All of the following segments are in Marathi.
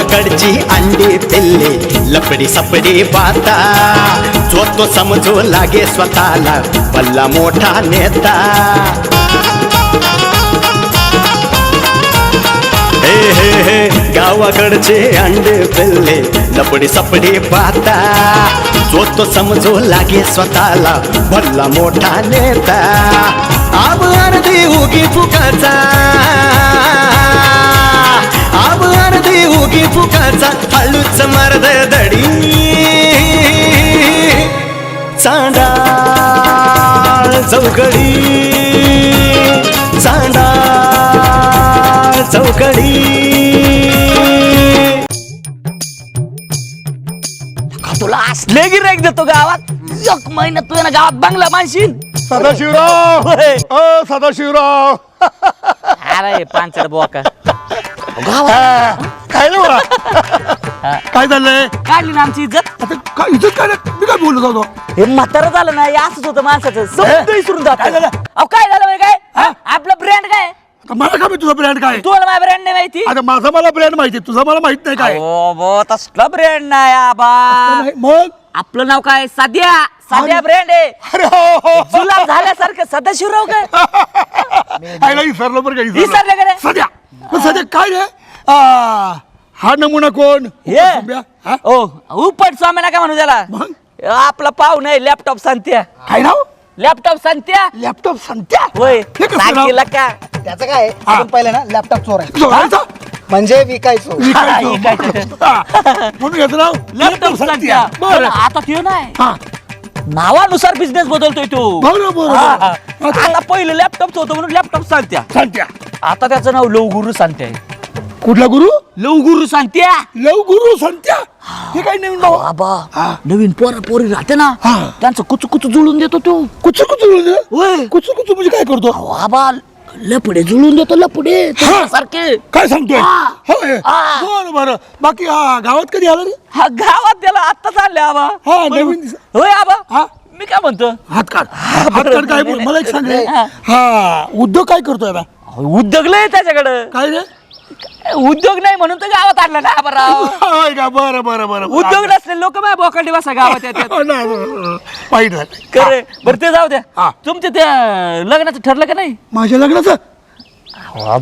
पकडची अंडी पिल्ले लपडी सपडी बाता. जो तो समजू लागे स्वतःला पल्ला मोठा नेता. हे हे हे गावाकडचे अंडे पिल्ले लपडी सपडी पाता जो तो समजू लागे स्वतःला भल्ला मोठा नेता. आब अर्धी उगी फुकाचा. उगी फुकाचा हळूच मर्द दडी. चांडाळ चौकडी चांडाळ चौकडी तुला असले गिराईक देतो गावात? एक महिन्यात तू ना गावात बंगला मानशील. सदाशिवराव. अ सदाशिवराव! अरे पांचड बोका. हा, काय बघा काय झालंय? काढली ना आमची इज्जत. आता काय इथं काय मी काय बोलत होतो हे म्हातारं झालं ना हे असंच होतं माणसाचं. समज विसरून जात काय झालं? अहो काय झालं माहिती काय? हा? आपलं ब्रँड काय? आता मला काय माहिती तुझा ब्रँड काय? तुम्हाला माझा ब्रँड नाही माहिती? आता माझा मला ब्रँड माहिती तुझा मला माहीत नाही काय. हो बो तसलं ब्रँड नाही आबा. नाही, मग? आपलं नाव काय? साध्या साध्या ब्रँड आहे. अरे हो, हो. जुलाब झाल्यासारखं सदाशिवराव काय? आईला विसरलो बरं का विसरले. का रे? सध्या मग सध्या काय रे? आ, हा नमुना कोण हे सुंब्या? हा? ओ उपट स्वामी काय म्हणू त्याला मग आपला पाहू नाही लॅपटॉप सांगत्या काय नाव लॅपटॉप सांगत्या लॅपटॉप संत्या होय हे कसं नाव? सांगितलं का त्याचं काय आहे? हा. आपण पहिलं ना लॅपटॉप चोर आहे? म्हणजे विकायचो विकायचं. विकायचं. हा. म्हणून याचं नाव लॅपटॉप सांगत्या बरं आता ते नाही हा नावानुसार बिझनेस बदलतोय तो बरं बरं हा, बरं. हा. आता आता पहिलं लॅपटॉप होतं म्हणून लॅपटॉप सांगत्या संत्या आता त्याचं नाव लवगुरु सांगते कुठला गुरु? लवगुरु सांगत्या. लव गुरु संत्या हे. काय नवीन नाव बाबा. नवीन पोरा पोरी राहते ना. त्यांचं कुचू कुचू जुळून देतो तो. कुचू कुचू होय. कुचू कुचू म्हणजे काय करतो? बाबा लपडे जुळून देतो लपडे. सारखे काय सांगतोय. होय हा. बरं बरं. बाकी हा गावात कधी आला रे? हा गावात त्याला आत्ताच आणले आबा. हा, नवीन होय आबा. हा. मी काय म्हणतो? हात काढ हात काढ काय बोल? मला एक सांग हा. हा उद्योग काय करतोय बा उद्योग लय त्याच्याकडं. काय रे? उद्योग नाही म्हणून तर गावात आणलं ना आबा राव होय का? बरं बरं बरं उद्योग नसले लोक माझ्या बोकांडी बसा गावात येतात. हो ना. वाईट झालं करे बरं ते जाऊ द्या. हा. तुमच्या त्या लग्नाचं ठरलं का नाही? माझ्या लग्नाचं?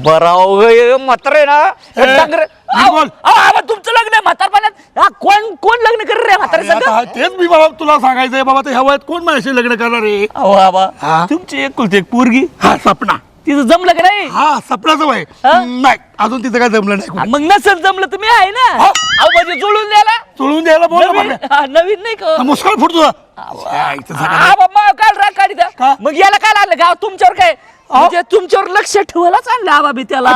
बराव म्हातारे ना. ए, डांगर- मी आव, बोल. आव, आव, तुमचं लग्न आहे म्हातारपणात हा कोण कोण लग्न कर रे म्हातारे अरे आता हा तेच मी बाबा तुला सांगायचंय बाबा ते ह्या वयात कोण माझ्याशी लग्न करणार आहे? अहो आबा हा. तुमची एकुलती एक पोरगी. हा सपना. तिचं जमलं का नाही? हा सपनाचं वय. हा? नाही अजून तिचं काय जमलं नाही मग नसेल जमलं तर मी आहे ना. हा. अहो म्हणजे जुळून द्यायला. चोळून द्यायला बोल ना नवीन बाबा. हा, नवीन नाही का? हा, मुस्काळ फुटतो हा, बाबा काल राग का? मग याला काय आणलं गाव तुमच्यावर काय? म्हणजे तुमच्यावर लक्ष ठेवायलाच आणलं आबा मी त्याला.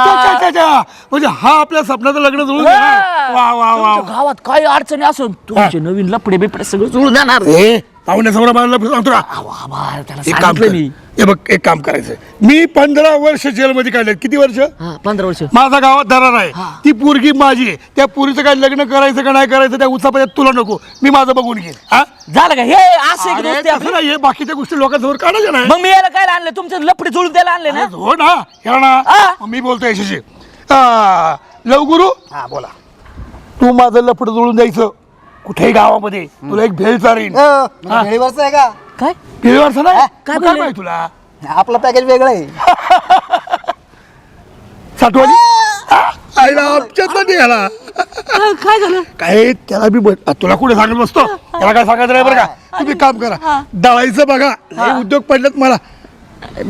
म्हणजे हा आपल्या सपनाचं लग्न जुळून. वा वा वा. तुमच्या गावात काही अडचणी असून तुमचे नवीन लपडे बिपडे सगळं जुळून देणार ए पाहुण्यासमोर मला सांगतो एक काम कर. हे बघ एक काम करायचं मी पंधरा वर्ष जेलमध्ये काढले किती वर्ष? पंधरा वर्ष. माझा गावात दरार आहे. ती पोरगी माझी आहे. त्या पोरीचं काय लग्न करायचं का नाही करायचं त्या उचापाच्यात तुला नको. मी माझं बघून घेईन. हा? झालं का? हे असं एक अरे, दोस्ती तसं आपली? नाही. हे बाकीच्या गोष्टी लोकांसमोर काढायच्या नाही. मग मी याला काय आणलं? तुमचे लपडे जुळून द्यायला आणले ना? हो ना. या ना. हा. मी बोलतो यशस्वी. लवगुरु. हा बोला. तू माझं लपड जुळून द्यायचं. कुठेही गावामध्ये तुला एक भेळ म्हणजे भेळीवरच आहे का? काय? भेळवरचं नाही? हा, काय मग काय भेळ? माहिती तुला? आपलं पॅकेज वेगळं आहे. साठवणी आईला आमच्यात नाही आला हा, काय झालं? काय त्याला मी बघ- तुला कुठे सांगत बसतो? त्याला काय सांगायचं नाही बरं का? तुम्ही काम करा. दळायचं बघा. लय उद्योग पडलेत मला.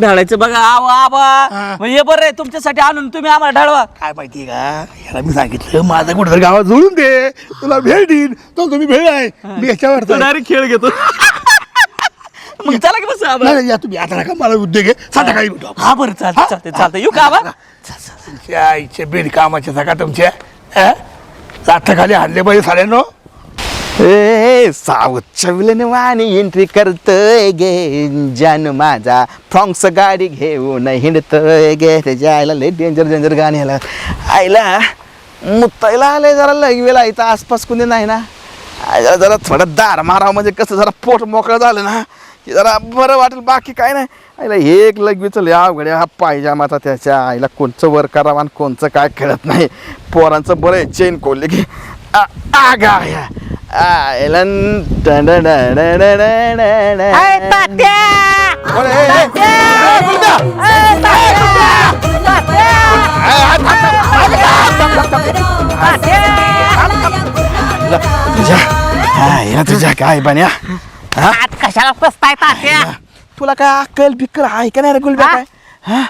ढाळायचं बघा आव आबा. हा. मग हे बरं आहे तुमच्यासाठी आणून तुम्ही आम्हाला ढळवा. काय माहितीये का? याला मी सांगितलं माझं कुठेतरी गावात जोडून दे. तुला भेळ देईन. तो तुम्ही भेळ आहे. मी याच्यावर डायरेक्ट खेळ घेतो. मग चला की बस आबा. नाही नाही, या तुम्ही. आता नका मला उद्योग आहे. संध्याकाळी भेटू हा बरं चालतं चालतं चालतं येऊ का आबा? तुमच्या आईचे बेड कामाचे सका तुमच्या लाथ खाली हल्ले पाहिजे साड्यानो ए साऊथच्या विलन वाणी एंट्री करतोय गे जान माझा फ्रॉंक्स गाडी घेऊन हिंडतोय गे त्याच्या आईला लय डेंजर डेंजर गाणी आला आईला मुत्ताईला आलंय जरा लगवेला इथं आसपास कुणी नाही ना. आईला जरा थोडं दार मारावं म्हणजे कसं जरा पोट मोकळं झालं ना की जरा बरं वाटेल बाकी काय नाही. आईला एक लगवीचं लय अवघड आहे. हा पायजामाचा त्याच्या आईला कोणचं वर करावं आणि कोणचं काय कळत नाही. पोरांचं बरं आहे चेन खोलले की आ- आगा अय, तात्या! तात्या! अय, तुझ्या काय आत तुला काय अक्कल बिक्कल आहे का नाही रे हा? काय? हा?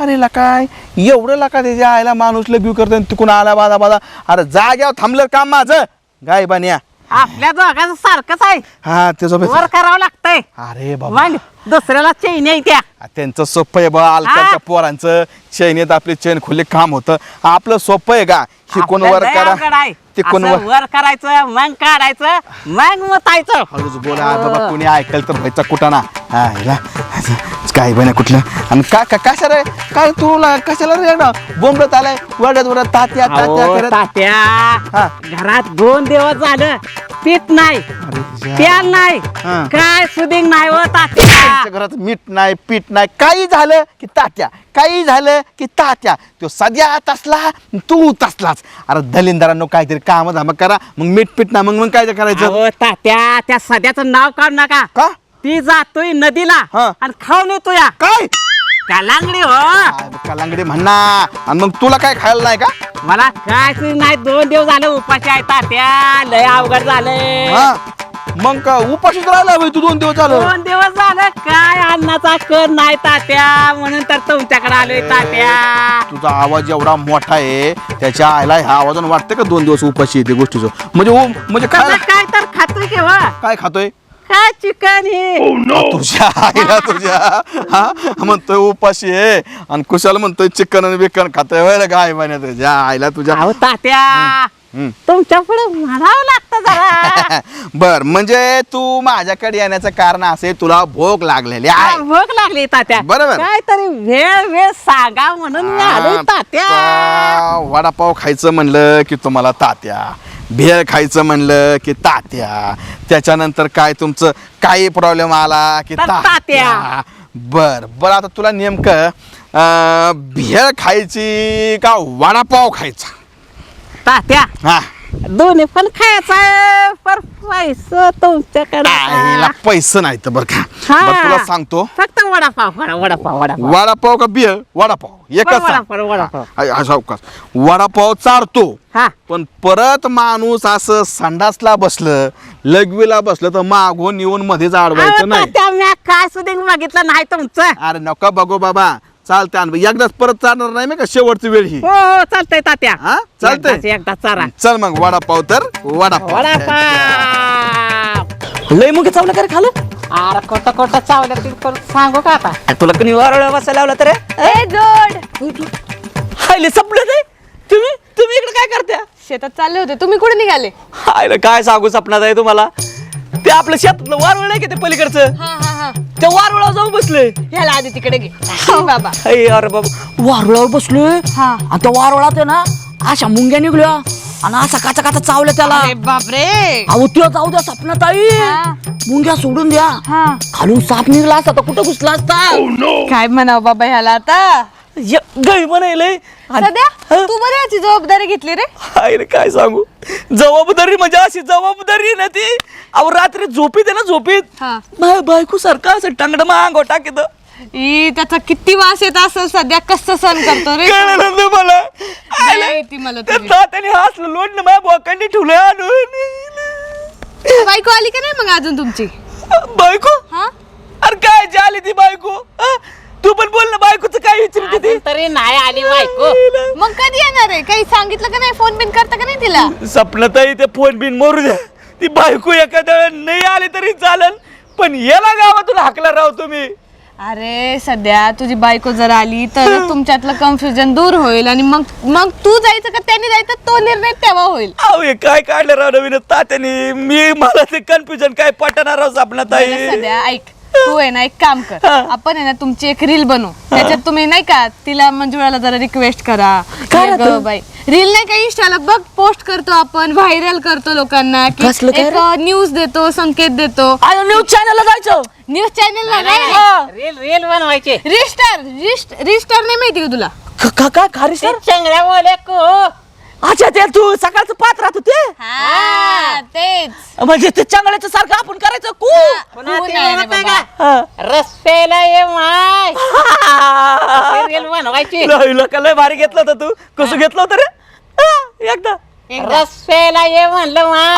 अरे काय? एवढं लका त्याच्या आईला माणूस लग्यू करतो तिकून आला बाजा बाजा अरे जाग्यावर थांबलं काम माझं? गाय बन्या आपल्या दोघांचं सारखंच आहे. हा त्याचं वर करावं लागतंय. अरे बाबा. मग दुसऱ्याला चैन आहे त्या. त्यांचं सोपं आहे बा अलकाच्या? पोरांचं. चैनीत आपली चैन खुले काम होतं. आपलं सोपं आहे का? शिकून आपलं वर लय करा? आहे. तिकून असं वर वर करायचं मग काढायचं मग मतायचं. हळूच बोला बाबा कोणी ऐकल तर व्हायचा कुठं ना? हा हिला काय बने कुठलं? आणि का का कशा रे? काय तुला कशाला रे ना बोंबलत आलाय. वडत वडत तात्या तात्या अहो, करत तात्या. हा. घरात दोन दिवस झालं. पीठ नाही. तेल नाही. हा. काय सुदिंग नाही व तात्या. त्यांच्या घरात मीठ नाही पीठ नाही. काही झालं की तात्या. काही झालं की तात्या. तो सध्या तसला तू तसलाच. अरे दलिंदरांनो काहीतरी काम धाम करा. मग मीठ पीठ ना मग मग काय ते करायचं? अहो, तात्या त्या सध्याचं नाव काढ नका. का? ती जातोय नदीला हा. आणि खाऊन येतो या काय? कलांगडी हो. कलांगडी म्हणणार आणि मग तुला काय खायला नाही का? मला काय नाही. दोन दिवस झाले उपाशी आहे तात्या. लय अवघड झालंय. हा. मग का उपाशीच राहिला होय तू दोन दिवस झालं? दोन दिवस झालं. काय अन्नाचा कर नाही तात्या. म्हणून तर तुमच्याकडे आलोय तात्या. तुझा आवाज एवढा मोठा आहे. त्याच्या आईला ह्या आवाजानं वाटतं का दोन दिवस उपाशी येते गोष्टीचं? म्हणजे म्हणजे काय काय तर खातोय केव्हा काय खातोय? काय चिकन हे तुझ्या आईला तुझ्या हा म्हणतोय उपाशी आहे आणि कुशाला म्हणतोय चिकन आणि बिकन खातोय काय म्हणे तुझ्या आईला तुझ्या अहो तात्या. हम्म. तुमच्यापुढे म्हणावं लागतं जरा. बर म्हणजे तू माझ्याकडे येण्याचं कारण असे तुला भोग लागलेले हा, आहे. भूक लागली तात्या. बरोबर. काय तरी वेळ वेळ सांगा म्हणून मी आलोय तात्या. आता वडापाव खायचं म्हणलं की तुम्हाला तात्या. भेळ खायचं म्हणलं की तात्या. त्याच्यानंतर काय तुमचं काही प्रॉब्लेम आला की तात्या. तात्या. बर बर आता तुला नेमकं अं, भेळ खायची का वडापाव खायचा? तात्या. हा. दोन्ही पण खायचं पर पैसे तुमच्याकडे आईला पैसे नाही तर बरं का. हा. बरं तुला सांगतो. फक्त वडापाव वडा वडापाव वडापाव. वडापाव का भेळ वडापाव. एकच सांग. वडापाव वडापाव. हा, हा, सावकाश. वडापाव चारतो. हा. पण परत माणूस असं संडासला बसलं लघवीला बसलं तर मागून येऊन मध्येच अहो, अडवायचं नाही मी काय सुद्धा बघितलं नाही तुमचं. अरे नका बघू बाबा. चालते आणि एकदाच परत चालणार नाही मी का? शेवटची वेळ ही. हो हो चालतंय तात्या. हा? चालतंय? एकदाच- एकदा चारा चल मग वडापाव तर वडापाव. वडापाव! लय मुखे चावलं का रे खालं? अरे कोटा कोटा चावलं ती पण सांगू का आता? तुला कोणी वारवळ बसायला लावलं तर ए जोड! हायले संपलं नाही तुम्ही? तुम्ही इकडे काय करत्या? शेतात चालले होते तुम्ही कुठे निघाले? हायला काय सांगू सपनात आहे तुम्हाला? ते आपलं शेतातलं वारवळ नाही का ते पलीकडचं? हा हा हा. त्या वारवळावर जाऊन बसले. ह्याला आधी तिकडे घे. बाबा. अरे अरे बाबा वारुळावर बसलोय हा. त्या वारुळात आहे ना अशा मुंग्या निघल्या. आणि असा काचा काचा चावल्या त्याला. अरे बापरे. अहो त्यो जाऊ द्या सपनात आई हा. मुंग्या सोडून द्या. हा. खालून साप निघला असता तर कुठं घुसला असता? काय म्हणावं बाबा ह्याला आता? गई म्हणायलंय आणि- सध्या? तू बरं याची जबाबदारी घेतली रे? अरे काय सांगू? जबाबदारी म्हणजे अशी जबाबदारी ना ती. अहो रात्री झोपीत आहे ना झोपीत. हा. माझ्या बायको सारखं असं टांगड मांगो टाकीत. ई त्याचा किती वास येत असेल सध्या कसं सण करतो रे कळलं ना मला. दया येते मला त्या तुझी. तात्याने हसलं लोटलं माझ्या बोकांनी ठेवलं आणून. बायको आली का नाही मग अजून तुमची? बायको? हा? अरे काय झाली ती बायको? हा? तू पण बोल ना बायकोचं काय विचारते ती अजून तरी नाही आली बायको. मग कधी येणार आहे? काही सांगितलं का नाही? फोन बिन करता का नाही तिला? सपनातही ते फोन बिन मरू द्या. ती बायको एखाद्या वेळेला नाही आली तरी चालेल पण याला गावातून हाकला राव तुम्ही. अरे सध्या तुझी बायको जर आली तर तुमच्यातलं कन्फ्युजन दूर होईल आणि मग मग तू जायचं का? त्यांनी जायचं तो निर्णय तेव्हा होईल. अहो हे काय काढलं राव नवीन? तात्याने मी मला ते कन्फ्युजन काय पटणार राव सपनात बरं, सध्या ऐक. तू आहे ना एक काम कर. आपण आहे ना तुमची एक रील बनवू. त्याच्यात तुम्ही नाही का तिला मंजुळाला जरा रिक्वेस्ट करा. काय ये राहतं? गं बाई. रील नाही का इंस्टाला बघ पोस्ट करतो आपण व्हायरल करतो लोकांना की कसलं काय एक न्यूज देतो संकेत देतो. आयो न्यूज चॅनलला जायचं. न्यूज चॅनलला नाही रील रील बनवायचे. रिस्टार रिस्टार नाही माहिती का तुला? क- का काय खारी ते चंगड्या बोले को. अच्छा ते तू सकाळचं पात राहत होते? हा तेच. म्हणजे ते चांगल्याचं सारखं आपण करायचं? कू? पुन्हा तू ते नाही रे म्हणत नाही बाबा. का हा. रस्त्याला ये माय. ते बनवायची. लय लोका लय भारी घेतलं होतं तू. कसं घेतलं होतं रे? हा, एकदा. रस्त्याला ये म्हणलं माय.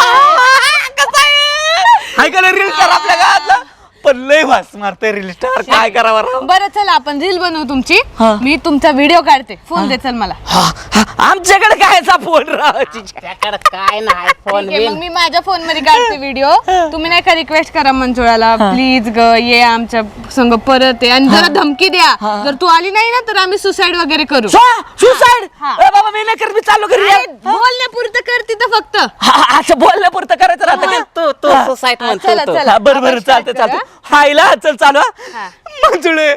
हाय का रील स्टार आपल्या गावातला? पण लय वास मारतोय रील. स्टार काय करावं राव? बरं चला आपण रील बनवू तुमची. हा. मी तुमचा व्हिडिओ काढते. फोन दे चल मला. हा, हा, आमच्याकडे कायचा फोन राव. त्याकडे काय नाही फोन ठीक आहे, मग मी माझ्या फोनमध्ये काढते व्हिडिओ. तुम्ही नाही का रिक्वेस्ट करा मंजुळाला प्लीज ग ये आमच्या संग परत ये आणि जरा धमकी द्या. जर तू आली नाही ना तर आम्ही सुसाईड वगैरे करू. सुसाईड हा. बाबा मी नाही करत मी चाललो घरी अरे, बोलण्यापुरतं कर तिथं फक्त. हा, हा, असं बोलण्यापुरतं करायचं राहतं का? तू तू सोसायटी हा, चला, चला. हा, बरं बरं आपण चालतं start करू, चालतं हायला चल चालू हा. मंजुळे.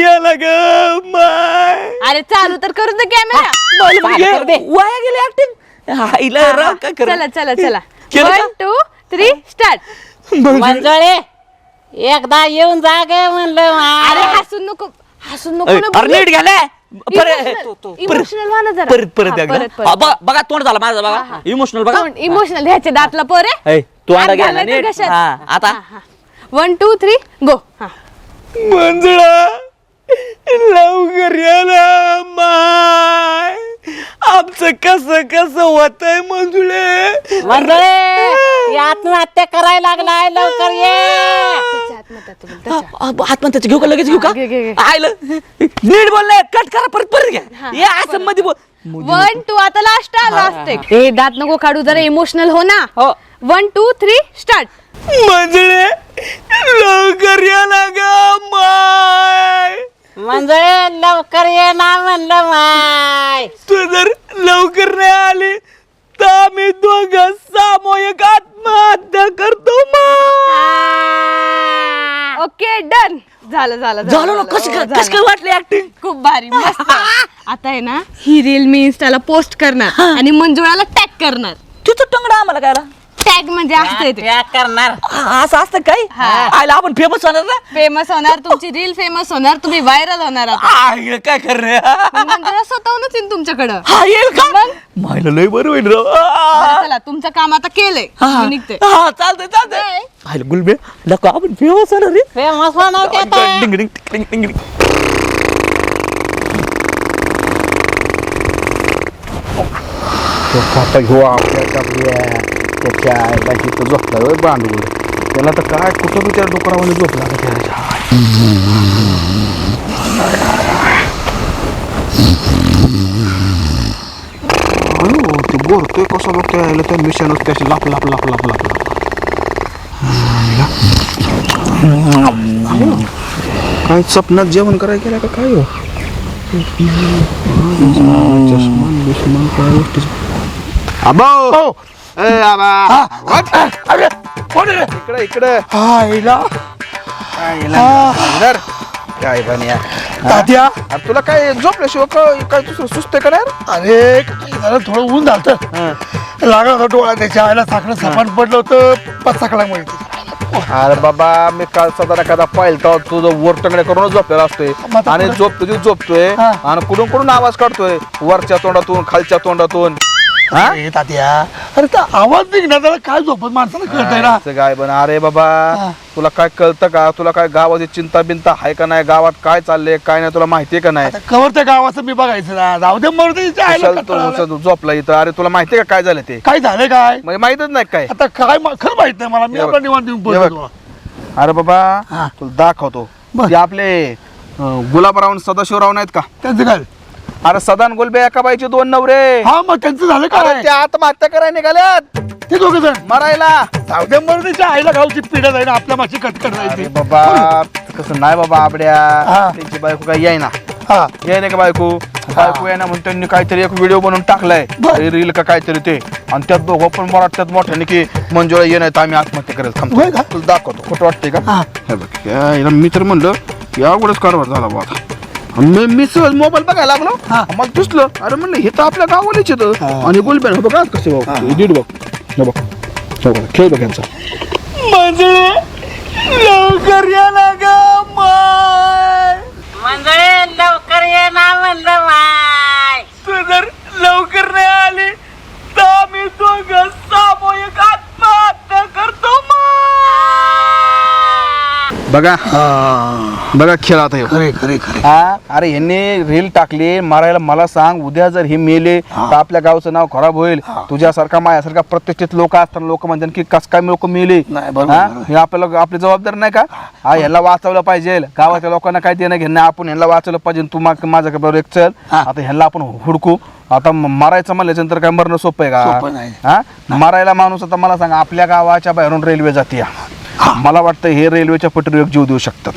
याला ग माय. अरे चालू तर करू दे कॅमेरा मला चालू म्हणजे कर दे. वाया गेली ऍक्टिंग हायला राव काय कर? चला चला चला. केलं का? One two three start Manjule एकदा येऊन जा ग म्हणलं अरे हसून नको हसून नको ना अरे नीट घ्याले इमोशनल व्हा ना जरा. परत परत हा, एकदा. परत, परत. हा, बघा बघा तोंड झाला माझा बघा. इमोशनल बघा. इमोशनल ह्याचे दातला पोरे. ऐ, तू अंडा नीट? हा आता. वन टू थ्री गो हा. मंजुळा लवकर या ना माय. आमचं कसं कसं होतंय मंजुळे? मंजळे आत्महत्या करायला लागलाय लवकर ये. आत्महत्याचं घेऊ का लगेच घेऊ का? घे, घे, घे. आयलं नीट बोलले कट करा परत परत घ्या. हे असं मध्ये बोल. वन टू आता लास्ट लास्ट ए दात नको काढू जरा इमोशनल हो ना. हो. One two three start Manjule लवकर या ना ग माय. मंजळे लवकर ये ना म्हणलं माय. तू जर लवकर नाही आली तर आम्ही दोघं सामूहिक आत्महत्या करतो माय. Okay done. झालं झालं झालं ना? कसं काय कसं काय वाटलं ऍक्टिंग खूप भारी मस्त. आता आहे ना ही रील मी इन्स्टाला पोस्ट करणार आणि मंजुळाला टॅग करणार. तुझं टंगडा आम्हाला काय टॅग म्हणजे असते ते. त्या करणार. असं असतं काय? आयला आपण फेमस होणार ना? फेमस होणार तुमची रील फेमस होणार तुम्ही व्हायरल होणार आता. काय करणार? मग स्वतःहूनच येईन तुमच्याकडं. हा येईल का? मग? मायला लय बरं होईल राव. बरं, चला तुमचं काम आता केलंय. हा. मी निघते. हा चालतंय चालतंय. बाय. आयला गुलबे नको आपण फेमस होणार रे. फेमस होणार ते आता. डिंग डिंग डिंग डिंग डिंग. आता घेऊ आपल्या आपल्या त्याच्या आईला इथं झोपला होय बांडूळ त्याला तर काय कुठं बी त्या डोकरावाने झोपला का त्याच्या अयो ते? बोलतोय कसं बघतोय आईला त्या मिशनच त्याची लाप लाप लाप लाप लाप लाप काय सपनात जेवण करायला गेला का काय हो. चष्मा बिष्मा काय गोष्टी अबा! ए आबा. अरे कोण आहे रे? इकडे इकडे. आईला. धर. काय बनिया तात्या. अरे तुला काय झोपल्याशिवाय काय काय दुसरं सुचतंय का नाही रे? अरे जरा थोडं ऊन झालं लागला होता डोळा त्याच्या आईला साखर सापान पडलं होतं पाच साखळा अरे बाबा मी काल सदा एखादा पाहिलं तुझं वर टंगडे करूनच झोपलेला असतोय. मग आता आणि पुढं? झोपतो ती झोपतोय हा. आणि कुठून कुठून आवाज काढतोय वरच्या तोंडातून खालच्या तोंडातून. हा? अरे तात्या. अरे त्या आवाज निघणार त्याला काय झोपत माणसाला कळतंय ना? काय बन? अरे बाबा हा. तुला काय कळतं का? तुला काय गावाची चिंता बिंता आहे का नाही? गावात काय चाललंय काय नाही तुला माहितीये का नाही? आता कवर त्या गावाचं मी बघायचं ना. जाऊ दे मरू दे कुशाल कंटाळा आला. झोपला इथं? अरे तुला माहितीये का काय झालं ते? काय झालंय काय? म्हणजे माहितच नाही काय. आता काय मा- खरं माहीत नाही मला. मी हे आपला. निवांत हे बघ. अरे बाबा हा. तुला दाखवतो. बर. ते आपले अं, गुलाबराव आणि सदाशिवराव नाहीत का? त्यांचं काय? अरे सदान गोलबे एका बाईचे दोन नवरे. हा मग त्यांचं झालं अरे काय ते आत्महत्या करायला निघाल्यात ते दोघं जण? मरायला. जाऊ दे मरू दे आईला गावची पिढ्या जाईल आपल्या माशी कटकट अरे जायची. बाबा कसं नाही बाबा आपड्या हा. त्यांची बायको काय याय ना हा. याय नाही का बायको? बायको आहे ना म्हणून त्यांनी काहीतरी एक व्हिडिओ बनवून टाकलाय. रील का काहीतरी ते. आणि त्यात दोघं पण मला वाटतात मोठ्याने की मंजुळा ये नाही तर आम्ही आत्महत्या करायला थांबतो. होय का? तुला दाखवतो खोटं वाटतंय का? हे. बघ या- मी तर म्हणलं या अवघडच कारभार झाला बा आता. मी मी सहज मोबाईल बघायला लागलो. मला दिसलं अरे म्हणलं हे तर आपल्या गावालाच येतं. आणि गोलबेन बघा कसे भाऊ दीड बघ. हे बघ. हे बघ खेळ बघ यांचा. मंजुळे लवकर या ना ग माय. मंगळे लवकर ये ना म्हणलं माय. तू जर लवकर नाही आली तर आम्ही दोघं सामूहिक आत्महत्या करतो बघा. बघा खेळ आता ह्यो. खरे खरे खरे. हा? अरे ह्यांनी रील टाकली मारायला मला सांग उद्या जर हे मेले तर आपल्या गावचं नाव खराब होईल. तुझ्यासारखा माझ्यासारखा प्रतिष्ठित लोक असताना लोक म्हणतात की कस काय लोक मेले? नाही, बरोबर, हा? बरोबर. हे आपल्याला आपली जबाबदारी नाही का? हा. ह्याला वाचवलं पाहिजे. गावाच्या लोकांना काय देणं घेणं नाही. आपण ह्यांना वाचवलं पाहिजे. तू मा- माझ्या बरोबर एक चल. आता ह्यांना आपण हुडकू. आता म- मारायचं म्हणल्यानंतर काय मरणं सोपं आहे सोपं का नाही. हा? मारायला माणूस आता मला सांगा आपल्या गावाच्या बाहेरून रेल्वे जाते मला वाटतं हे रेल्वेच्या पटरीवर एक जीव देऊ शकतात.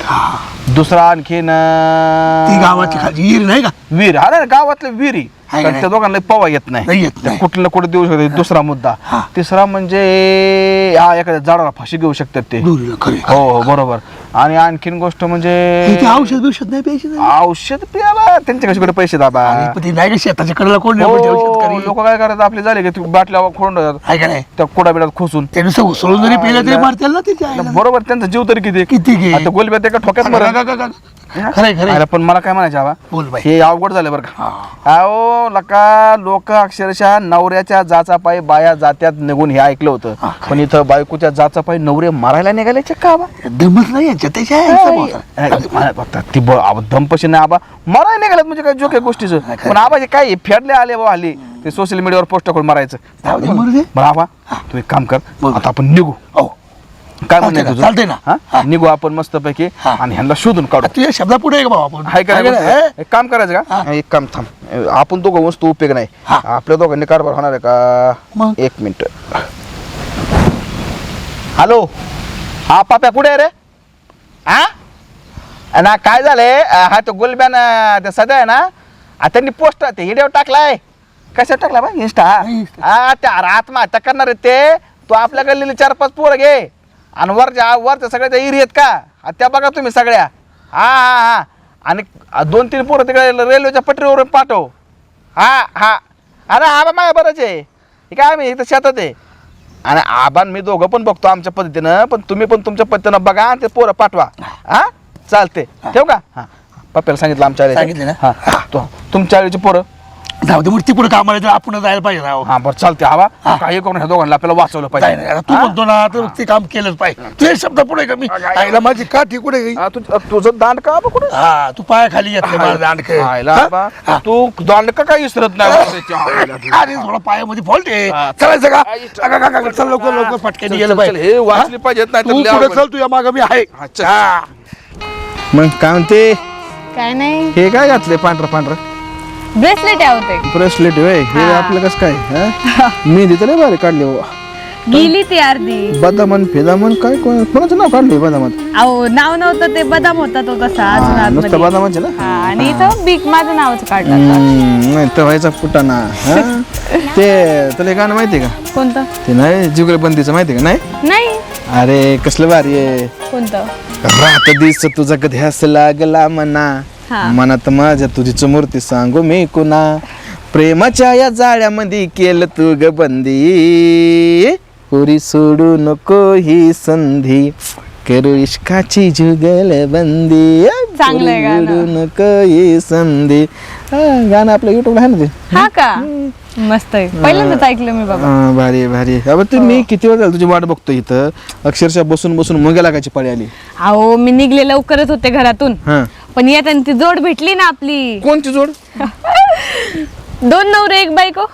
दुसरा आणखीन ती गावाची खाली विहीर नाही का? वीर हा ना गावातले विहिरी. कारण त्या दोघांना पवा येत नाही. नाही येत नाही. कुठलं ना कुठे देऊ शकते दुसरा मुद्दा. तिसरा म्हणजे हा एखाद्या झाडाला फाशी घेऊ शकतात ते. खरे हो हो बरोबर. आणि आणखीन गोष्ट म्हणजे औषध बिषध नाही प्यायचे नाही औषध प्यायला त्यांच्या कशाकडे पैसे दाबा अरे, पण ते नाही का शेताच्या कडेला कोण नाही पण ते शेतकरी? लोक काय करतात? आपले झाले की तू बाटल्या खोडून का नाही? त्या कुडा बिडात खोसून जरी पेलं तरी मारतील ना आईला. बरोबर त्यांचा जीव तरी किती किती घे? आता गोलब्यात एका ठोक्यात मरण खरंय खरंय. अरे पण मला काय म्हणायचं बोल बाई. हे अवघड झालं बरं का? अहो लका लोक अक्षरशः नवऱ्याच्या जाचा पायी बाया जात्यात निघून हे ऐकलं होतं. पण इथं बायकोच्या जाचा पायी नवरे मारायला निघाले का बा दमच नाही त्याच्या आईचा ती ब- आबा नाही आबा. मरायला निघाल्यात म्हणजे काय जोक गोष्टीचं? पण आबा हे काय हे फेडले आले बा हल्ली? ते सोशल मीडियावर पोस्ट करून मारायचं. जाऊ दे, मरू दे. बरं आबा तू एक काम कर. बोल. आता आपण निघू. हो. काय म्हणणं ना, तुझं चालतंय ना. हा? निघू आपण मस्तपैकी हा. आणि ह्यांना शोधून काढू. तुझ्या शब्दा पुढे आहे का भाऊ आपण? हाय का आहे? एक काम करायचं का? एक काम थांब. आपण दोघं वस्तू उपयोग नाही. हा. आपल्या दोघांनी कारभार होणार आहे का? मग? एक मिनिट. हॅलो? हा पाप्या कुठे आहे रे? हा ना काय झालंय अं, हा तो गुलब्यान अं, ते सध्या आहे ना? आ, त्यांनी पोस्ट ते व्हिडिओ टाकलाय. कशात टाकला बा? Insta Insta. हा त्या अरे आत्महत्या करणार आहेत ते. तू आपल्या गल्लीला चार पाच पोरं घे. आणि वरच्या वरच्या सगळ्या त्या आहेत का? आ, त्या बघा तुम्ही सगळ्या. हा हा हा. आणि दोन तीन पोरं तिकडे रेल्वेच्या पटरीवरून पाठव. हा हा. अरे आबा माझ्या बरंच आहे. हे काय आम्ही इथं शेतात आहे? आणि आबान मी दोघं पण बघतो आमच्या पद्धतीनं पण तुम्ही पण तुमच्या पद्धतीनं बघा आणि ते पोरं पाठवा. हा? चालते ठेव का? हा. पप्प्याला सांगितलं आमच्या. सांगितलं ना? हा. तो- तुमच्या आईची पोरं. जाऊ दे मूर्ती पुढे कामाला तर आपण जायला पाहिजे राव. हा बरं चालते हवा काही करून ह्या दोघांना आपल्याला वाचवलं नाही, नाही, आता पाहिजे तू म्हणतो ना तर ते काम केलंच पाहिजे. तुझे शब्द पुढे का मी आईला माझी काठी कुठे गई हा, तुझं तुझं दांड का बा कुठं? हा तू पाया खाली घेतलं माझं दांडक बा, तू दांड का काय विसरत नाही अरे थोडा पायामध्ये फॉल्ट आहे. हा. चलायचं का? आई, चल. लवकर लवकर पटकन चल, गेलं चल, चल, हे पाहिजे वाचली पाहिजेत नाही तर तू पुढे. चल तुझ्या मागं मी आहे. हा. मग काय म्हणते? काय नाही. हे काय घातले पांढरं पांढरं? ब्रेसलेट आहे होते ब्रेसलेट होय. हे आपलं कसं काय हा? मेहंदी तर लय भारी काढली हो. गेली ती अर्धी. बदामन फेदामन काय कोण- कोणाचं नाव काढलंय बदामन? अहो नाव नव्हतं ते बदाम होता तो तसा अजून नुसतं आतमध्ये. बदामाचे ना? हा आणि इथं बीक माझं नावच काढलं हम्म, नाही तर व्हायचा कुटाणा हा? ते तुला हे गाणं माहितीये का? कोणतं? ते नाही जुगल बंदीचं माहितीये का? नाही? नाही. अरे कसलं भारी आहे. कोणतं? रात दिस तुझा ध्यास लागला मना. हा. मनात माझ्या तुझीच मूर्ती सांगू मी कुणा? प्रेमाच्या या जाळ्यामध्ये केलं तू ग बंदी पुरी सोडू नको ही संधी. करू इश्काची जुगल बंदी. सोडू नको ही संधी. हा, गाणं आपलं युट्यूबला आहे ना ते? हा का? मस्त आहे. पहिल्यांदाच ऐकलं मी बाबा. हा, भारी आहे, भारी आहे. अबे ते मी किती वेळ झालं तुझी वाट बघतो इथं? अक्षरशः बसून बसून मुंग्या लागायची पाळी आली. अहो मी निघले लवकरच होते घरातून. हा. पण येताना ती जोड भेटली ना आपली. कोणची जोड? दोन नवरे एक बायको.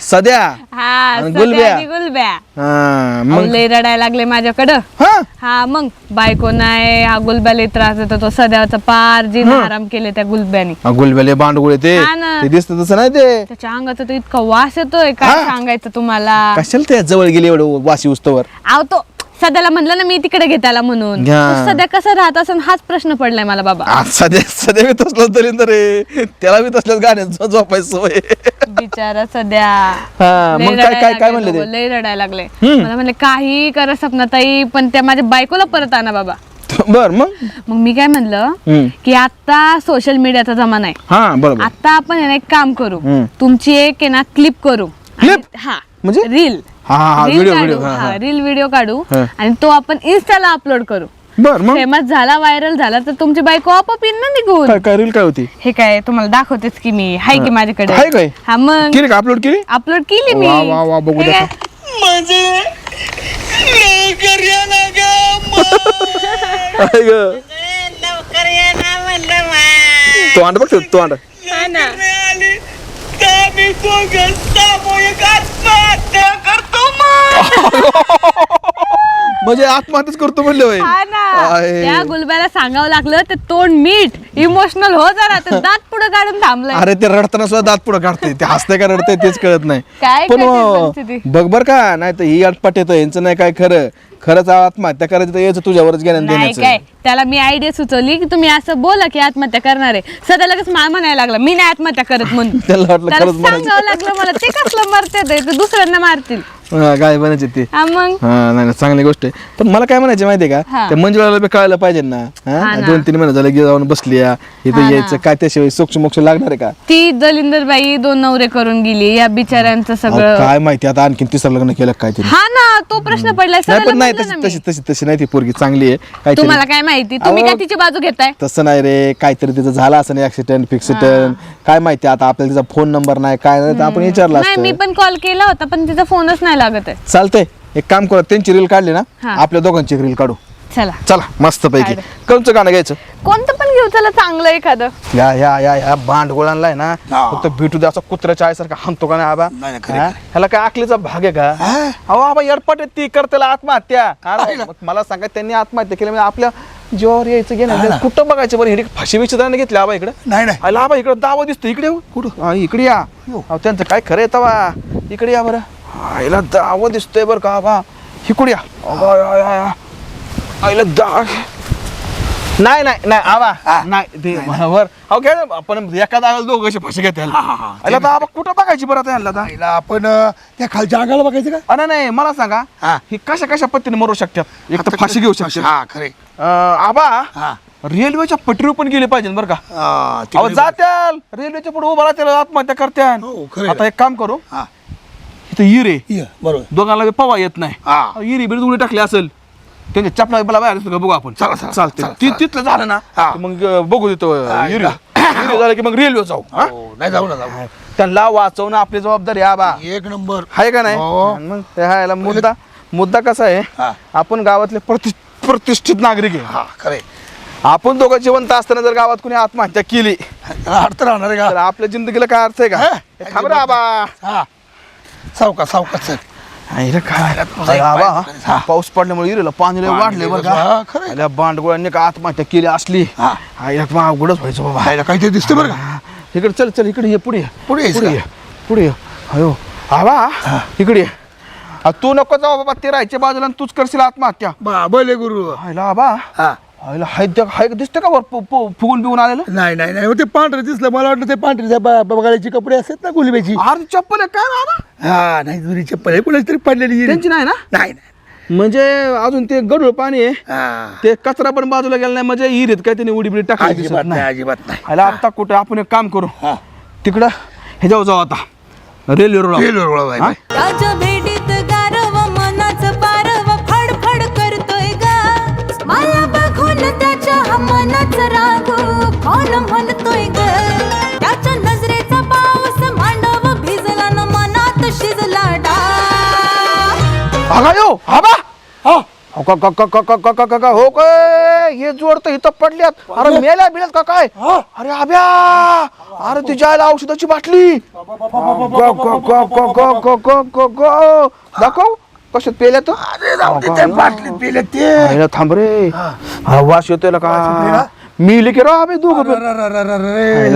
सध्या? हा आणि गुलब्या. गुलब्या. हा, अहो, मग? लय रडायला लागले माझ्याकडं. हा? हा मग? बायको नाही हा गुलब्याला त्रास देतो तो सध्याचा पार जीन आराम केले त्या गुलब्यानी. हा, गुलबेले बांडगुळे ते. हा ना. ते दिसत तसं नाही ते. त्याच्या अंगाचा तो इतका वास येतोय काय सांगायचं तुम्हाला? कशाला त्या जवळ गेले एवढं वासी उस्तवर अहो तो सध्याला म्हणलं ना मी तिकडे घेताला म्हणून. सध्या कसं राहत असं हाच प्रश्न पडलाय मला बाबा. आज सध्या सध्या मी तसलं दलिंदर रे. त्याला मी तसल्याच गाण्यात झोपायचं सवय. बिचारा सध्या. हा, लय मग काय- रडायला काय- लागले म्हणले ते? दोघं, लय रडायला लागले. मला म्हणले काही करा सपनाताई पण त्या माझ्या बायकोला परत आणा बाबा. बर मग? मग मी काय म्हणलं. की आता सोशल मीडियाचा जमाना आहे. हा बरोबर. आता आपण आहे ना एक काम करू. हम्म. तुमची एक आहे ना क्लिप करू. Clip? आणि- हा म्हणजे? रील. हा, हा, हा, रील हा, हा हा. व्हिडिओ काढू हा. आणि तो आपण इन्स्टाला अपलोड करू. बर मग? फेमस झाला व्हायरल झाला तर तुमची बायको आपोआप येईल ना निघून. काय काय रील काय होती? हे काय तुम्हाला दाखवतेच की मी. हाय की माझ्याकडे? हाय काय? हा मग. केली का अपलोड केली? अपलोड केली मी. वा, वा, वा, बघू हे काय? ग. म्हणजे आत्महत्याच करतो म्हणले होय हा ना आहे. त्या गुलब्याला सांगावं लागलं ते तोंड मीठ इमोशनल हो जरा ते दात पुढे काढून थांबलंय अरे ते रडताना सुद्धा दात पुढे काढते ते हसते का रडते तेच कळत नाही काय पण परिस्थिती? बघ बर का नाही तर ही अटपट येतं यांचं नाही काय खरं खरंच आत्महत्या करायचं तर याचं तुझ्यावरच घेण्यात नाही काय त्याला मी आयडिया सुचवली की तुम्ही असं बोला की आत्महत्या करणार आहे. सध्या लगेच मा म्हणायला लागला मी नाही आत्महत्या करत म्हणून. त्याला वाटलं त्याला खरंच. सांगावं लागलं मला ते कसलं मरते ते ते दुसऱ्यांना मारतील. काय बनायचे ते? हा मग? हा नाही नाही, चांगली गोष्ट आहे. पण मला काय म्हणायचे माहितीये का? हा. त्या मंजुळाला बी कळायला पाहिजे ना हा. दोन तीन महिने झाले की जाऊन बसली या. इथं. यायचं काय त्याशिवाय सोक्ष मोक्ष लागणार आहे का? ती दलिंदर बाई दोन नवरे करून गेली या बिचाऱ्यांचं अहो, सगळं काय माहिती आता आणखीन तिसरं लग्न केलं काय तरी हा ना तो प्रश्न पडलाय. नाही सगळ्याला पण नाही तशी. तशी तशी तशी नाही ती पोरगी चांगली आहे. काहीतरी तुम्हाला काय माहिती? तुम्ही अहो, काय तिची बाजू घेताय? तसं नाही रे काहीतरी तिचं झालं असं नाही ऍक्सिडेंट फिक्सिडेंट काय माहिती आता आपल्याला तिचा फोन नंबर नाही काय नाही तर आपण विचारलं नाही मी असतं. पण कॉल केला होता पण तिचा फोनच नाही लागत आहे. चालतंय. एक काम करू त्यांची रील काढली ना हा. आपल्या दोघांची रील काढू. चला. चला मस्त पैकी काढू. कोणचं गाणं घ्यायचं? कोणतं पण घेऊ चला चांगलं एखादं. या या या या भांडगोळांना आहे ना हा. फक्त भेटू द्या असं कुत्र्याच्या आईसारखा हाणतो का नाही आबा? नाही, नाही, खरं, हा? ह्याला काय आकलीचा भाग आहे का? अहो आबा येडपट आहे ती करतेला आत्महत्या. अरे, मग मला सांगा त्यांनी आत्महत्या केली म्हणजे आपल्या जीवावर यायचं गेलं कुठं बघायचं बरं? हिडी फाशी बिशी नाही घेतली आबा इकडे? नाही नाही. आला आबा इकडे दावा दिसतो इकडे. कुठं? हा, इकडे या. अहो, त्यांचं काय खरं आहे तवा? इकडे या बरं. आईला दावा दिसतोय बरं का आबा? इकडे या. अगं, आय, आय, आय. आईला दा नाही नाही नाही आबा. नाही ते वर अहो ना, आपण एका दागाला दोघं असे फाशी घेते आईला तर आबा कुठं बघायची बरं आता यांना आता? आईला आपण अं, त्या खालच्या अंगाला बघायचं का? अरे नाही मला सांगा हा. ही कशा कशा पद्धतीने मरू शकतात? एक तर फाशी घेऊ शकतात. हा खरे. अं, आबा हा. रेल्वेच्या पटरीवर पण गेले पाहिजे बरं का? हा, अहो जात्याल. रेल्वेच्या पुढे उभा राहत्याल आत्महत्या हो. आता एक काम करू. हा. इथं हिरे ये, बरोबर. दोघांना बी पवा येत नाही. हा. हिरी बिरी उडी टाकली असेल. त्यांच्या चपला बिपला बाहेर असतो का बघू आपण. चला, चला, चालते चला, ती- चला. तिथलं झालं ना. हा. मग अं, बघू देतो? हिरी झालं की मग रेल्वे जाऊ. हा? हो, नाही जाऊ ना जाऊ. त्यांना वाचवणं आपली जबाबदारी आहे आबा एक नंबर. आहे का नाही? हो. आणि मग ते हायला मुद्दा मुद्दा कसा आहे? हा. आपण गावातले प्रति प्रतिष्ठित नागरिक आहे. हा खरे आपण दोघं जिवंत असताना जर गावात कुणी आत्महत्या केली अर्थ राहणार आहे तर का आपल्या जिंदगीला काय अर्थ आहे का? हा. थांब रे आबा. हा. सावका सावका सर अरे आबा हा. पाऊस पडल्यामुळे इरेला पाणी लय वाढले बरं हा, का. आल्या बांडगोळ्यांनी का आत्महत्या केली असली? हा. मग अवघडच व्हायचं बाबा. काहीतरी दिसते बरं का? इकडे चल चल इकडे ये पुढे ये. पुढे यायचं पुढे का? ये. पुढे ये. अयो आबा इकडे ये. आ, तू नको जाऊ बाबा ते राहायच्या बाजूला आणि तूच करशील आत्महत्या. बा बोले गुरु. आईला आबा. हा. आईला हाय त्या- हाय दिसतं का वर? फुगून बिगून आलेलं? नाही नाही नाही. ते पांढरे दिसलं. मला वाटलं ते पांढरे बघायचे कपडे असतात ना गुलब्याची अरे चप्पल आहे काय आबा हा नाही जुनी चप्पल आहे. कुणाची तरी पडलेली आहे. त्यांची नाही ना? नाही नाही. म्हणजे अजून ते गडूळ पाणी आहे. हा. ते कचरा पण बाजूला गेला नाही म्हणजे इरीत काय त्याने उडी बिडी टाकली दिसत अजिबात नाही. नाही अजिबात नाही. आला आता कुठे आपण एक काम करू. हा. तिकडं हे जाऊ जाऊ आता. रेल्वे रोड रेल्वे वळवाय डाग आगा यो आबा हा. अहो, का- का- का- का- का- का- का- का- हो काय हे जोड तर इथं पडल्यात अरे मेल्या बिल्यात का काय हा. अरे आब्या अरे तिच्या आईला औषधाची बाटली ग- ग- ग- ग- ग- ग- ग- ग- ग. दाखव कशात पेल्यात अरे जाऊ दे, त्या बाटलीत पिले ते थांब रे अरे वास येतोय ना का मिली की राव आबे दोघं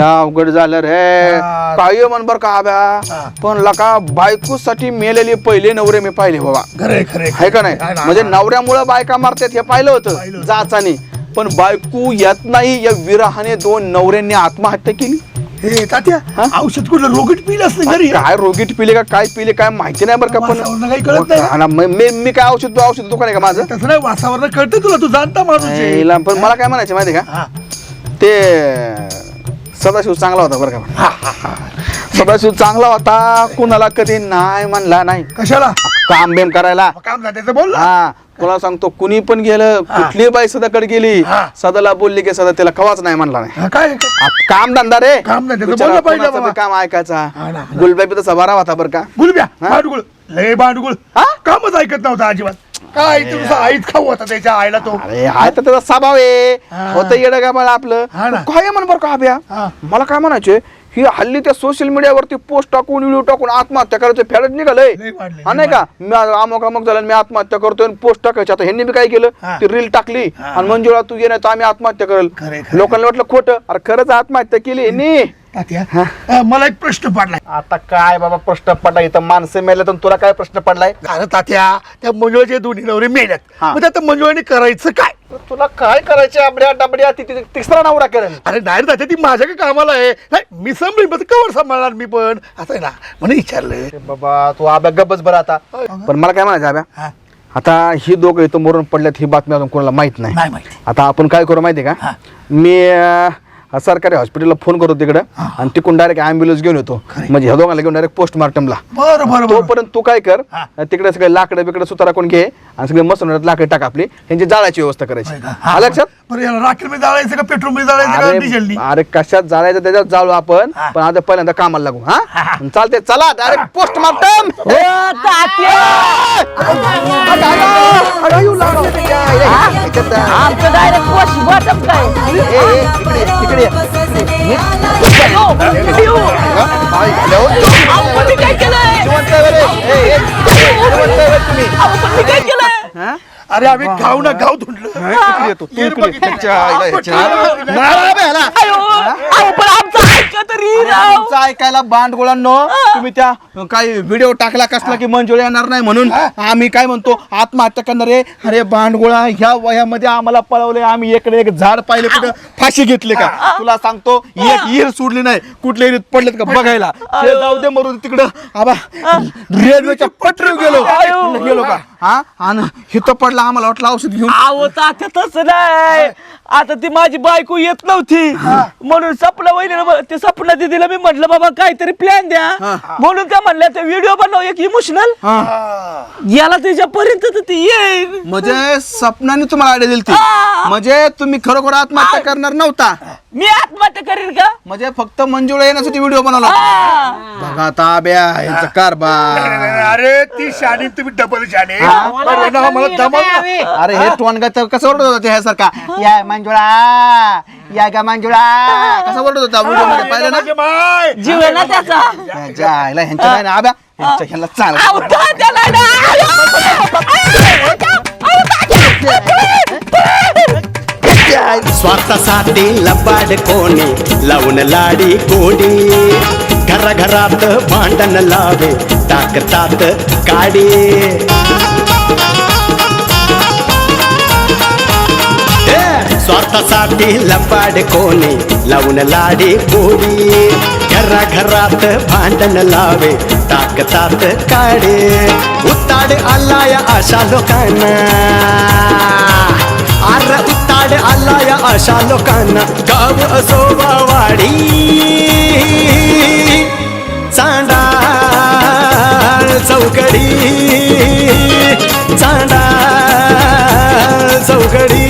अवघड झालं रे. काय म्हण बर का आब्या? पण लका बायकोसाठी मेलेले पहिले नवरे मी पाहिले बाबा. खरे खरे आहे का नाही? म्हणजे. नवऱ्यामुळं बायका मारतात हे पाहिलं होतं. जाचाने पण बायको येत नाही या विरहाने दोन नवऱ्यांनी आत्महत्या केली. हे तात्या औषध कुठलं? रोगट पिलं असतं घरी. काय रोगीट पिले का? काय पिले? काय माहिती नाही बरं का पण वासावरनं काही कळत नाही का? हा ना, मी मी- मी काय औषध औषध दुकान आहे का माझं? तसं नाही वासावरनं कळतं तुला तू जाणता माणूस आहे. हिला पण मला काय म्हणायचं माहिती आहे हा. का ते सदाशिव चांगला होता बरं का सदाशिव चांगला होता. कुणाला कधी नाही म्हणला नाही. कशाला? काम बेम करायला. काम झालं बोल. हा कोणाला सांगतो कुणी पण गेलं कुठली बाई सदाकडे गेली. सदाला बोलली की सदा त्याला कवाच नाही म्हणला नाही. काय? काम धंदा रे. बोललं पाहिजे बाबा. काम ऐकायचा. हा ना. गुलबाई बी तसा बरा होता बरं का. गुलब्या बांडगुळ लय बांडगुळ. हा? कामच ऐकत नव्हता अजिबात. काय तुझा आईच खाऊ होता त्याच्या आईला तो. अरे हाय तर त्याचा स्वभाव आहे. हा. होतं येडं का मला आपलं. हा ना. काय म्हण बरं का अभ्या? हा. मला काय म्हणायचे ही हल्ली त्या सोशल मीडियावरती पोस्ट टाकून व्हिडिओ टाकून आत्महत्या करायचं फॅडच निघालंय लय वाढलंय, हा लय नाही का? मी अमुक अमुक झालं मी आत्महत्या करतोय पोस्ट टाकायची. आता ह्यांनी बी काय केलं? हा. ती रील टाकली. हा. आणि मंजुळा तू ये नाही तर आम्ही आत्महत्या करेल. खरंय, खरंय. लोकांना वाटलं खोटं. अरे खरंच आत्महत्या केली यांनी. तात्या अं, मला एक प्रश्न पडलाय. आता काय बाबा प्रश्न पडला इथं माणसं मेले तर तुला काय प्रश्न पडलाय? अरे तात्या त्या मंजुळाचे दोन्ही नवरे मेल्यात. हा. मग आता मंजुळाने करायचं काय? तुला काय करायचे आबड्या डबड्या ती- ती- तिसरा नवरा करेल. अरे नाही तात्या ती माझ्या कामाला आहे. नाही मी सांभाळीन पण कवर सांभाळणार मी पण. असं आहे ना म्हणून विचारलं बाबा तू आब्या गप्पच बरं आता. पण मला काय म्हणायचं आब्या? हा. आता ही दोघं इथं मरून पडल्यात ही बातमी अजून कोणाला माहीत नाही. नाही माहिती. आता आपण काय करू माहिती आहे का? मी अं, सरकारी हॉस्पिटलला फोन करतो तिकडं आणि तिकडून डायरेक्ट ॲम्ब्युलन्स घेऊन येतो. म्हणजे ह्या दोघांना घेऊन डायरेक्ट पोस्टमार्टमला बरं बरं बरं. तोपर्यंत तू काय कर हा. तिकडे सगळे लाकडं बिकडं सुतारा कोण घे आणि सगळे मसून लाकडं टाक आपली. यांची जाळाची व्यवस्था करायची? हा, आलं लक्षात? बरं याला राखेल मध्ये जाळायचं का पेट्रोलमध्ये जाळायचं का अरे डिझेलनी? अरे कशात जाळायचं त्याच्यात जाळू आपण हा. पण आता पहिल्यांदा कामाला लागू हा? चालते चला डायरेक्ट पोस्टमार्टम आमचं डायरेक्ट पोस्ट काय? अरे आम्ही गाव ना गाव धुंडलं. ऐका तरी राव. तुमचं ऐकायला बांडगोळांनो तुम्ही त्या काही व्हिडिओ टाकला कसला की मंजुळा येणार नाही म्हणून? आम्ही काय म्हणतो आत्महत्या करणार आहे अरे बांडगोळा ह्या वयामध्ये आम्हाला पळवले आम्ही इकडे एक झाड पाहिले कुठं फाशी घेतली का? तुला सांगतो एक इर सोडली नाही कुठल्या इरीत पडलेत का बघायला? ते जाऊ दे मरून तिकडं. आबा रेल्वेच्या पटरी गेलो. गेलो का? हा? आणि हिथं पडला आम्हाला वाटलं औषध घेऊन. आहो तात्या तसं नाही. आता ती माझी बायको येत नव्हती. म्हणून सपना वहिनीला ते सपना दिदीला मी म्हटलं बाबा काहीतरी प्लॅन द्या. म्हणून त्या म्हणल्या ते व्हिडिओ बनव एक इमोशनल याला त्याच्यापर्यंत तर ती येईल. म्हणजे सपनाने तुम्हाला आयडिया दिली ती म्हणजे तुम्ही खरोखर आत्महत्या करणार नव्हता. मी आत्महत्या करीन का म्हणजे फक्त मंजुळा येण्यासाठी व्हिडिओ बनवला बघा ताब्या कारभार अरे ती शाणी तुम्ही डबल शाणे मला. अरे हे टोनगा तर कसं ओरडत होता त्या सारखा या मंजुळा या गा मंजुळा कसं ओरडत होता व्हिडिओमध्ये पाहिलं ना माय. जीव आहे ना त्याचा ह्याच्या आईला ह्यांच्या नाही ना आब्या ह्यांच्या ह्याला ना. स्वार्थासाठी लबाड कोणी लावून लाडी कोडी घराघरात भांडण लावे टाकतात काडी. ए, स्वार्थासाठी लबाड कोणी लावून लाडी कोडी घराघरात भांडण लावे टाकतात काडे. उताड आलाय अशा लोकांना. आड आला अशा लोकांना. गाव असो वाडी चांडा चौकडी. चांडा चौकडी.